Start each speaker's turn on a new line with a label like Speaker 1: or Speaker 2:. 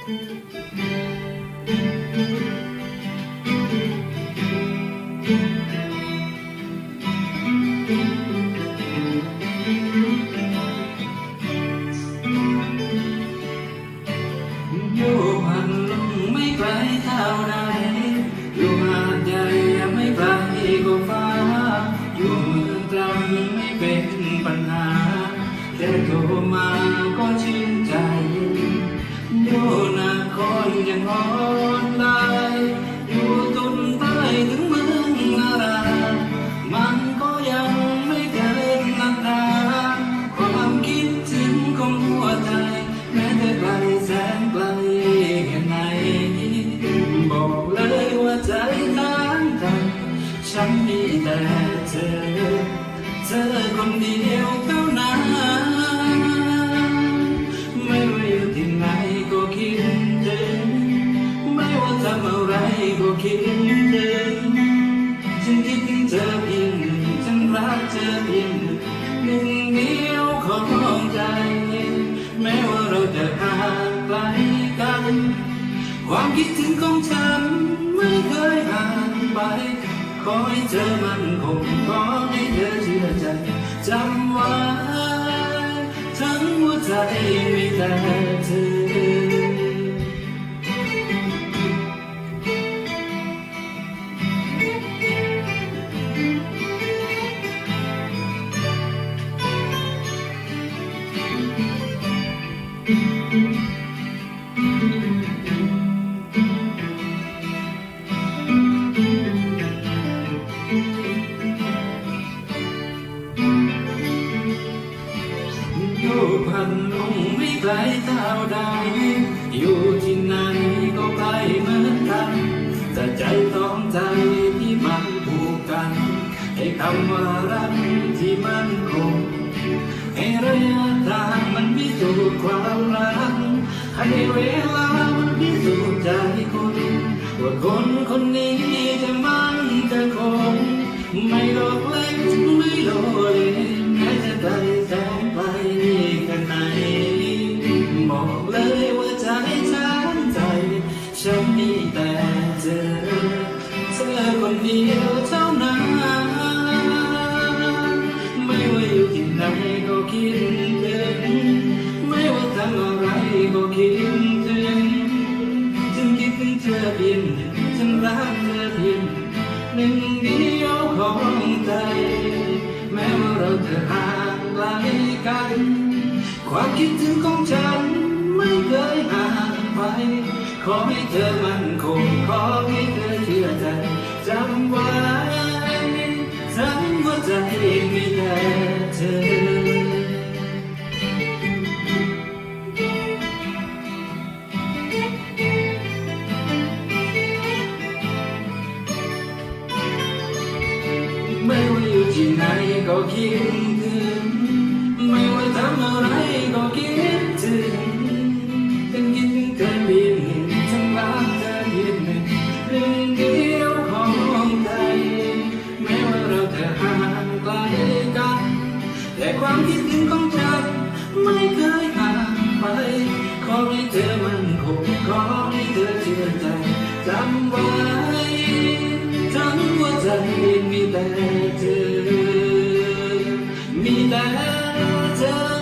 Speaker 1: อยู่พันลงไม่ไกลเท่าใดอยู่หาดใหญ่ยังไม่ไกลก็ฟ้า อยู่เมืองตรังไม่เป็นปัญหาแค่โทรมาก็ชื่นใจ ใจทางกัน ฉันมีแต่เธอ เธอคนเดียวเท่านั้น ไม่ว่าอยู่ที่ไหนก็คิดถึง ไม่ว่าทำอะไรก็คิดถึง ฉันคิดถึงเธอเพียงหนึ่งฉันรักเธอเพียงหนึ่งหนึ่งเดียวของใจ แม้ว่าเราจะห่างไกลกัน ความคิดถึงของฉัน ขอให้เธอมันคงขอให้เธอเชื่อใจจำไว้ทั้งหัวใจมีแต่ เท่าใด อยู่ที่ไหนก็ใกล้เหมือนกัน แต่ใจต้องใจที่มันผูกกันให้คำว่ารักที่มันคงให้ระยะทางมันพิสูจน์ความรัก ให้เวลามันพิสูจน์ใจคนว่าคนคนนี้จะมั่นจะคง ไม่หลอกเล่นไม่โดยแม้จะไกลแสน เธอห่างไกลกัน ความคิดถึงของฉันไม่เคยห่างไปขอให้เธอมั่นคงขอให้เธอเชื่อใจจำไว้ฉันหัวใจมีแต่เธอ ก็คิดถึง ไม่ว่าทำอะไรก็คิดถึงฉันคิดถึงเธอเพียงหนึ่งฉันรักเธอเพียงหนึ่งหนึ่งเดียวของใจแม้ว่าเราจะห่างไกลกัน แต่ความคิดถึงของฉันไม่เคยห่างไป ขอให้เธอมันคงขอให้เธอเชื่อใจจำไว้ ทั้งหัวใจมีแต่เธอ แต่เธอ